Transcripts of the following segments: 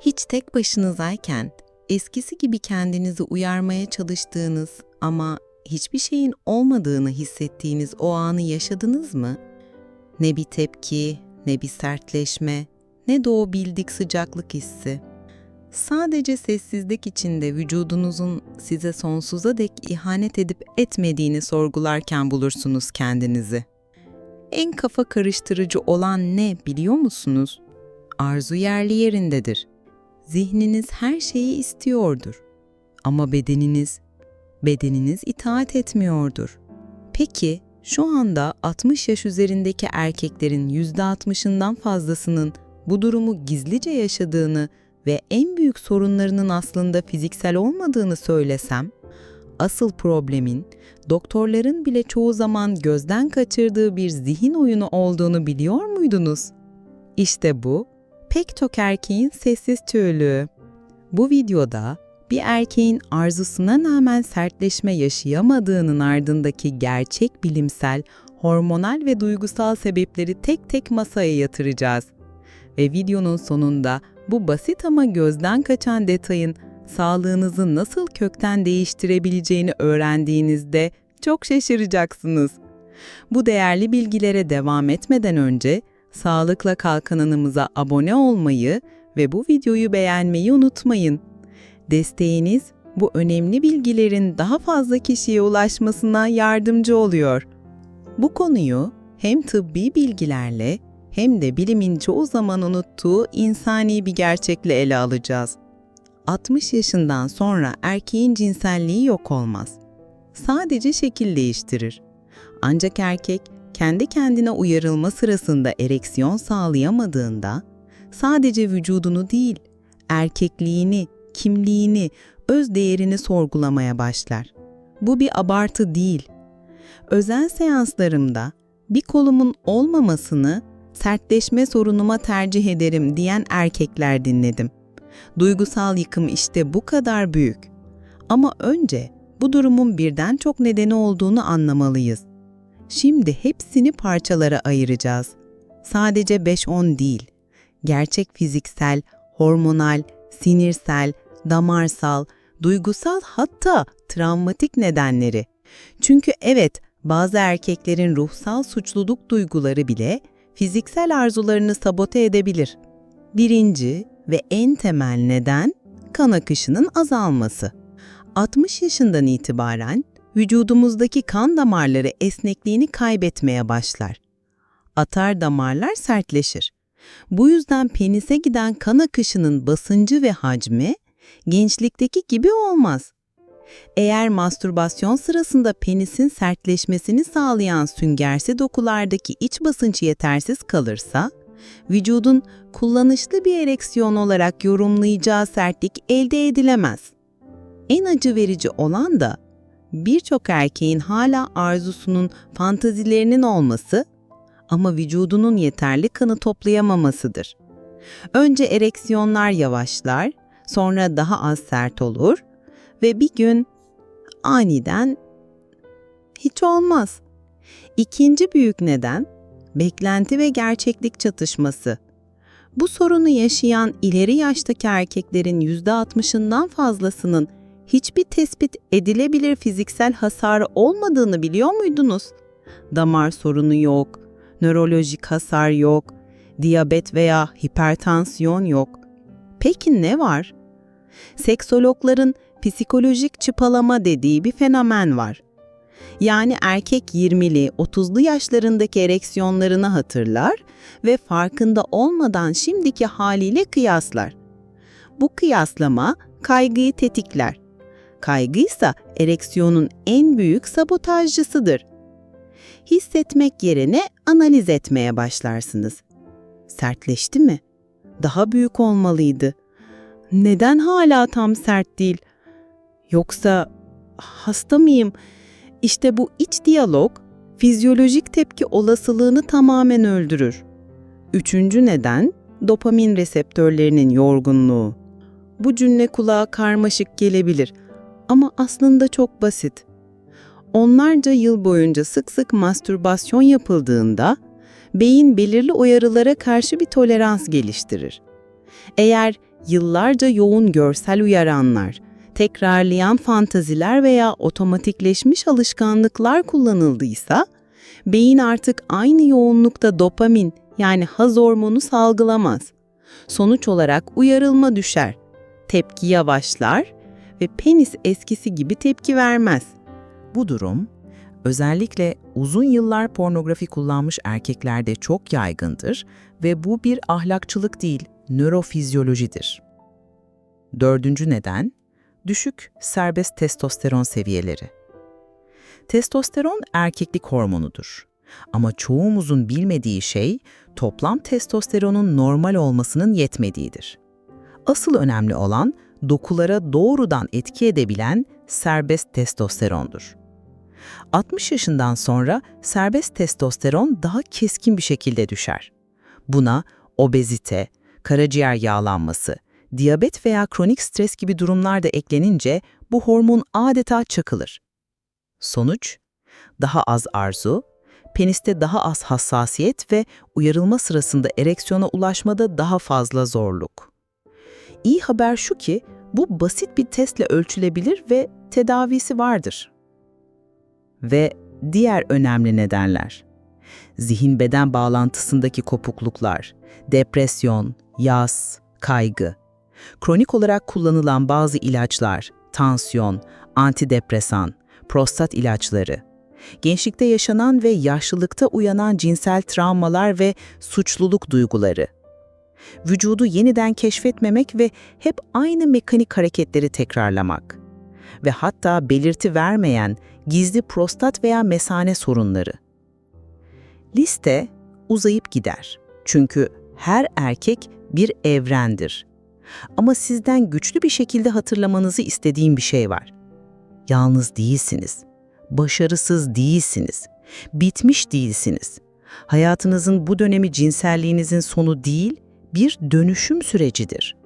Hiç tek başınızayken eskisi gibi kendinizi uyarmaya çalıştığınız ama hiçbir şeyin olmadığını hissettiğiniz o anı yaşadınız mı? Ne bir tepki, ne bir sertleşme, ne de o bildik sıcaklık hissi. Sadece sessizlik içinde vücudunuzun size sonsuza dek ihanet edip etmediğini sorgularken bulursunuz kendinizi. En kafa karıştırıcı olan ne biliyor musunuz? Arzu yerli yerindedir. Zihniniz her şeyi istiyordur. Ama bedeniniz, bedeniniz itaat etmiyordur. Peki şu anda 60 yaş üzerindeki erkeklerin %60'ından fazlasının bu durumu gizlice yaşadığını ve en büyük sorunlarının aslında fiziksel olmadığını söylesem, asıl problemin doktorların bile çoğu zaman gözden kaçırdığı bir zihin oyunu olduğunu biliyor muydunuz? İşte bu pek çok erkeğin sessiz tüylüğü. Bu videoda bir erkeğin arzusuna rağmen sertleşme yaşayamadığının ardındaki gerçek bilimsel, hormonal ve duygusal sebepleri tek tek masaya yatıracağız. Ve videonun sonunda bu basit ama gözden kaçan detayın sağlığınızı nasıl kökten değiştirebileceğini öğrendiğinizde çok şaşıracaksınız. Bu değerli bilgilere devam etmeden önce Sağlıkla Kalkanınımıza abone olmayı ve bu videoyu beğenmeyi unutmayın. Desteğiniz bu önemli bilgilerin daha fazla kişiye ulaşmasına yardımcı oluyor. Bu konuyu hem tıbbi bilgilerle hem de bilimin çoğu zaman unuttuğu insani bir gerçekle ele alacağız. 60 yaşından sonra erkeğin cinselliği yok olmaz. Sadece şekil değiştirir. Ancak erkek kendi kendine uyarılma sırasında ereksiyon sağlayamadığında sadece vücudunu değil, erkekliğini, kimliğini, öz değerini sorgulamaya başlar. Bu bir abartı değil. Özel seanslarımda bir kolumun olmamasını sertleşme sorunuma tercih ederim diyen erkekler dinledim. Duygusal yıkım işte bu kadar büyük. Ama önce bu durumun birden çok nedeni olduğunu anlamalıyız. Şimdi hepsini parçalara ayıracağız. Sadece 5-10 değil. Gerçek fiziksel, hormonal, sinirsel, damarsal, duygusal hatta travmatik nedenleri. Çünkü evet, bazı erkeklerin ruhsal suçluluk duyguları bile fiziksel arzularını sabote edebilir. Birinci ve en temel neden kan akışının azalması. 60 yaşından itibaren vücudumuzdaki kan damarları esnekliğini kaybetmeye başlar. Atar damarlar sertleşir. Bu yüzden penise giden kan akışının basıncı ve hacmi gençlikteki gibi olmaz. Eğer mastürbasyon sırasında penisin sertleşmesini sağlayan süngersi dokulardaki iç basınç yetersiz kalırsa, vücudun kullanışlı bir ereksiyon olarak yorumlayacağı sertlik elde edilemez. En acı verici olan da birçok erkeğin hala arzusunun fantazilerinin olması ama vücudunun yeterli kanı toplayamamasıdır. Önce ereksiyonlar yavaşlar, sonra daha az sert olur ve bir gün aniden hiç olmaz. İkinci büyük neden beklenti ve gerçeklik çatışması. Bu sorunu yaşayan ileri yaştaki erkeklerin %60'ından fazlasının hiçbir tespit edilebilir fiziksel hasarı olmadığını biliyor muydunuz? Damar sorunu yok, nörolojik hasar yok, diyabet veya hipertansiyon yok. Peki ne var? Seksologların psikolojik çıpalama dediği bir fenomen var. Yani erkek 20'li, 30'lu yaşlarındaki ereksiyonlarını hatırlar ve farkında olmadan şimdiki haliyle kıyaslar. Bu kıyaslama kaygıyı tetikler. Kaygıysa ereksiyonun en büyük sabotajcısıdır. Hissetmek yerine analiz etmeye başlarsınız. Sertleşti mi? Daha büyük olmalıydı. Neden hala tam sert değil? Yoksa hasta mıyım? İşte bu iç diyalog fizyolojik tepki olasılığını tamamen öldürür. Üçüncü neden dopamin reseptörlerinin yorgunluğu. Bu cümle kulağa karmaşık gelebilir ama aslında çok basit. Onlarca yıl boyunca sık sık mastürbasyon yapıldığında beyin belirli uyarılara karşı bir tolerans geliştirir. Eğer yıllarca yoğun görsel uyaranlar, tekrarlayan fantaziler veya otomatikleşmiş alışkanlıklar kullanıldıysa, beyin artık aynı yoğunlukta dopamin yani haz hormonu salgılamaz. Sonuç olarak uyarılma düşer, tepki yavaşlar ve penis eskisi gibi tepki vermez. Bu durum, özellikle uzun yıllar pornografi kullanmış erkeklerde çok yaygındır ve bu bir ahlakçılık değil, nörofizyolojidir. Dördüncü neden, düşük serbest testosteron seviyeleri. Testosteron erkeklik hormonudur. Ama çoğumuzun bilmediği şey, toplam testosteronun normal olmasının yetmediğidir. Asıl önemli olan, dokulara doğrudan etki edebilen serbest testosterondur. 60 yaşından sonra serbest testosteron daha keskin bir şekilde düşer. Buna obezite, karaciğer yağlanması, diyabet veya kronik stres gibi durumlar da eklenince bu hormon adeta çakılır. Sonuç, daha az arzu, peniste daha az hassasiyet ve uyarılma sırasında ereksiyona ulaşmada daha fazla zorluk. İyi haber şu ki bu basit bir testle ölçülebilir ve tedavisi vardır. Ve diğer önemli nedenler. Zihin-beden bağlantısındaki kopukluklar, depresyon, yas, kaygı, kronik olarak kullanılan bazı ilaçlar, tansiyon, antidepresan, prostat ilaçları, gençlikte yaşanan ve yaşlılıkta uyanan cinsel travmalar ve suçluluk duyguları, vücudu yeniden keşfetmemek ve hep aynı mekanik hareketleri tekrarlamak ve hatta belirti vermeyen gizli prostat veya mesane sorunları. Liste uzayıp gider. Çünkü her erkek bir evrendir. Ama sizden güçlü bir şekilde hatırlamanızı istediğim bir şey var. Yalnız değilsiniz. Başarısız değilsiniz. Bitmiş değilsiniz. Hayatınızın bu dönemi cinselliğinizin sonu değil, bir dönüşüm sürecidir.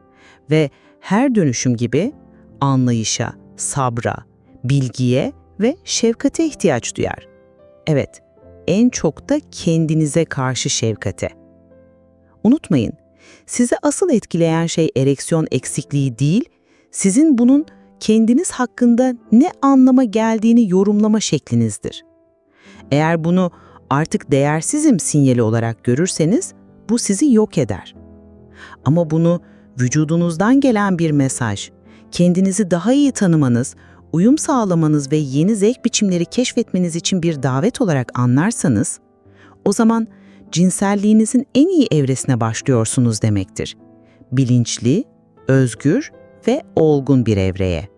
Ve her dönüşüm gibi anlayışa, sabra, bilgiye ve şefkate ihtiyaç duyar. Evet, en çok da kendinize karşı şefkate. Unutmayın, sizi asıl etkileyen şey ereksiyon eksikliği değil, sizin bunun kendiniz hakkında ne anlama geldiğini yorumlama şeklinizdir. Eğer bunu artık değersizim sinyali olarak görürseniz, bu sizi yok eder. Ama bunu vücudunuzdan gelen bir mesaj, kendinizi daha iyi tanımanız, uyum sağlamanız ve yeni zevk biçimleri keşfetmeniz için bir davet olarak anlarsanız, o zaman cinselliğinizin en iyi evresine başlıyorsunuz demektir. Bilinçli, özgür ve olgun bir evreye.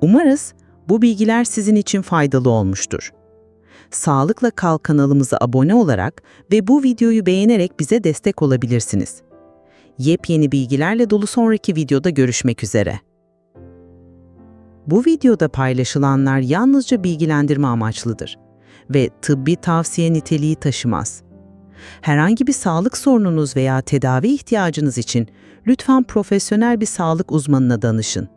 Umarız bu bilgiler sizin için faydalı olmuştur. Sağlıkla Kal kanalımıza abone olarak ve bu videoyu beğenerek bize destek olabilirsiniz. Yepyeni bilgilerle dolu sonraki videoda görüşmek üzere. Bu videoda paylaşılanlar yalnızca bilgilendirme amaçlıdır ve tıbbi tavsiye niteliği taşımaz. Herhangi bir sağlık sorununuz veya tedavi ihtiyacınız için lütfen profesyonel bir sağlık uzmanına danışın.